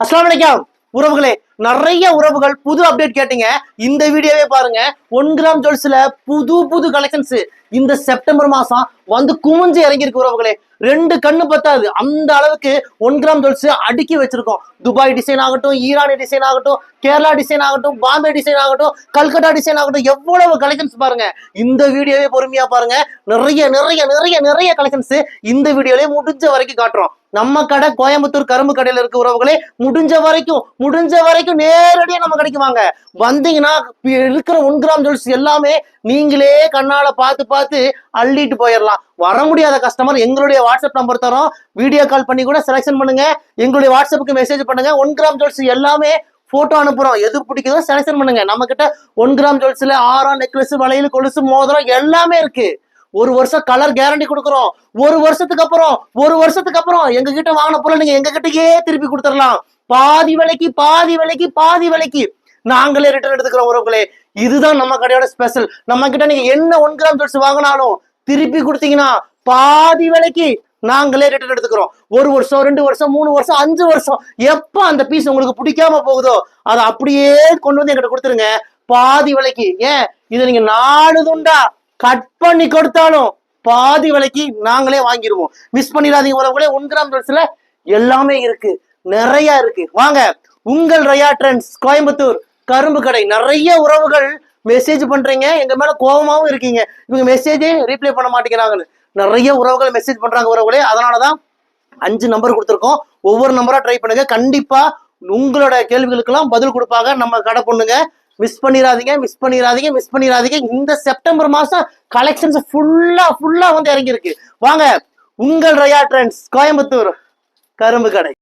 அஸ்லாம் வலைக்கம் உறவுகளே நிறைய உறவுகள் புது அப்டேட் கேட்டீங்க. இந்த வீடியோவே பாருங்க. ஒன் கிராம் ஜுவல்ஸ்ல புது புது கலெக்ஷன்ஸ் இந்த செப்டம்பர் மாசம் வந்து குமிஞ்சு இறங்கியிருக்கு உறவுகளே. ரெண்டு கண்ணு பத்தாது. அந்த அளவுக்கு ஒன் கிராம் ஜுவல்ஸ் அடுக்கி வச்சிருக்கோம். துபாய் டிசைன் ஆகட்டும் ஈரானி டிசைன் ஆகட்டும் கேரளா டிசைன் ஆகட்டும் பாம்பே டிசைன் ஆகட்டும் கல்கட்டா டிசைன் ஆகட்டும் எவ்வளவு கலெக்ஷன்ஸ் பாருங்க. இந்த வீடியோவே பொறுமையா பாருங்க. நிறைய நிறைய நிறைய நிறைய கலெக்ஷன்ஸ் இந்த வீடியோலயே முடிஞ்ச வரைக்கும் காட்டுறோம். நம்ம கடை கோயம்புத்தூர் கரும்பு கடையில இருக்க உறவுகளே முடிஞ்ச வரைக்கும் முடிஞ்ச வரைக்கும் நேரடியா நம்ம கிடைக்குவாங்க வந்தீங்கன்னா இருக்கிற ஒன் கிராம் ஜுவல்ஸ் எல்லாமே நீங்களே கண்ணால பார்த்து பார்த்து அள்ளிட்டு போயிடலாம் வர முடியாத கஸ்டமர் எங்களுடைய வாட்ஸ்அப் நம்பர் தரோம். வீடியோ கால் பண்ணி கூட செலெக்ஷன் பண்ணுங்க. எங்களுடைய வாட்ஸ்அப்புக்கு மெசேஜ் பண்ணுங்க. ஒன் கிராம் ஜுவல்ஸ் எல்லாமே போட்டோ அனுப்புறோம். எது பிடிக்குதோ செலெக்ஷன் பண்ணுங்க. நம்ம கிட்ட ஒன் கிராம் ஜுவல்ஸ்ல ஆறாம் நெக்லஸ் வளையல் கொலுசு மோதிரம் எல்லாமே இருக்கு. ஒரு வருஷம் கலர் கேரண்டி கொடுக்குறோம். ஒரு வருஷத்துக்கு அப்புறம் ஒரு வருஷத்துக்கு அப்புறம் எங்க கிட்ட வாங்கின பொருள் நீங்க எங்க கிட்டயே திருப்பி கொடுத்துடலாம் பாதி விலைக்கு பாதி விலைக்கு பாதி விலைக்கு. நாங்களே ரிட்டர்ன் எடுத்துக்கிறோம் உறவுகளே. இதுதான் நம்ம கடையோட ஸ்பெஷல் நம்ம கிட்ட நீங்க என்ன ஒன் கிராம் ஜுவல்ஸ் வாங்கினாலும் திருப்பி கொடுத்தீங்கன்னா பாதி விலைக்கு நாங்களே ரிட்டர்ன் எடுத்துக்கிறோம். ஒரு வருஷம் ரெண்டு வருஷம் மூணு வருஷம் அஞ்சு வருஷம் எப்ப அந்த பீஸ் உங்களுக்கு பிடிக்காம போகுதோ அதை அப்படியே கொண்டு வந்து எங்கிட்ட கொடுத்துருங்க. பாதி விலைக்கு. ஏன்? இதை நீங்க நாலு துண்டா கட் பண்ணி கொடுத்தாலும் பாதி விலைக்கு நாங்களே வாங்கிடுவோம். மிஸ் பண்ணிடாதீங்க உறவுகளே. ஒன் கிராம் ஜுவல்ஸ்ல எல்லாமே இருக்கு. நிறைய இருக்கு. வாங்க உங்கள் ரயா ட்ரெண்ட்ஸ் கோயம்புத்தூர் கரும்பு கடை. நிறைய உறவுகள் மெசேஜ் பண்றீங்க. எங்க மேல கோபமாவும் இருக்கீங்க. இவங்க மெசேஜே ரீப்ளை பண்ண மாட்டேங்கிறாங்கன்னு நிறைய உறவுகள் மெசேஜ் பண்றாங்க உறவுகளே. அதனாலதான் அஞ்சு நம்பர் கொடுத்துருக்கோம். ஒவ்வொரு நம்பரா ட்ரை பண்ணுங்க. கண்டிப்பா உங்களோட கேள்விகளுக்கெல்லாம் பதில் கொடுப்பாங்க. நம்ம கடை பொண்ணுங்க. மிஸ் பண்ணிடாதீங்க மிஸ் பண்ணிடாதீங்க மிஸ் பண்ணிடாதீங்க இந்த செப்டம்பர் மாசம் கலெக்ஷன்ஸ் ஃபுல்லா ஃபுல்லா வந்து இறங்கியிருக்கு. வாங்க உங்கள் ரயா ட்ரெண்ட்ஸ் கோயம்புத்தூர் கரும்பு கடை.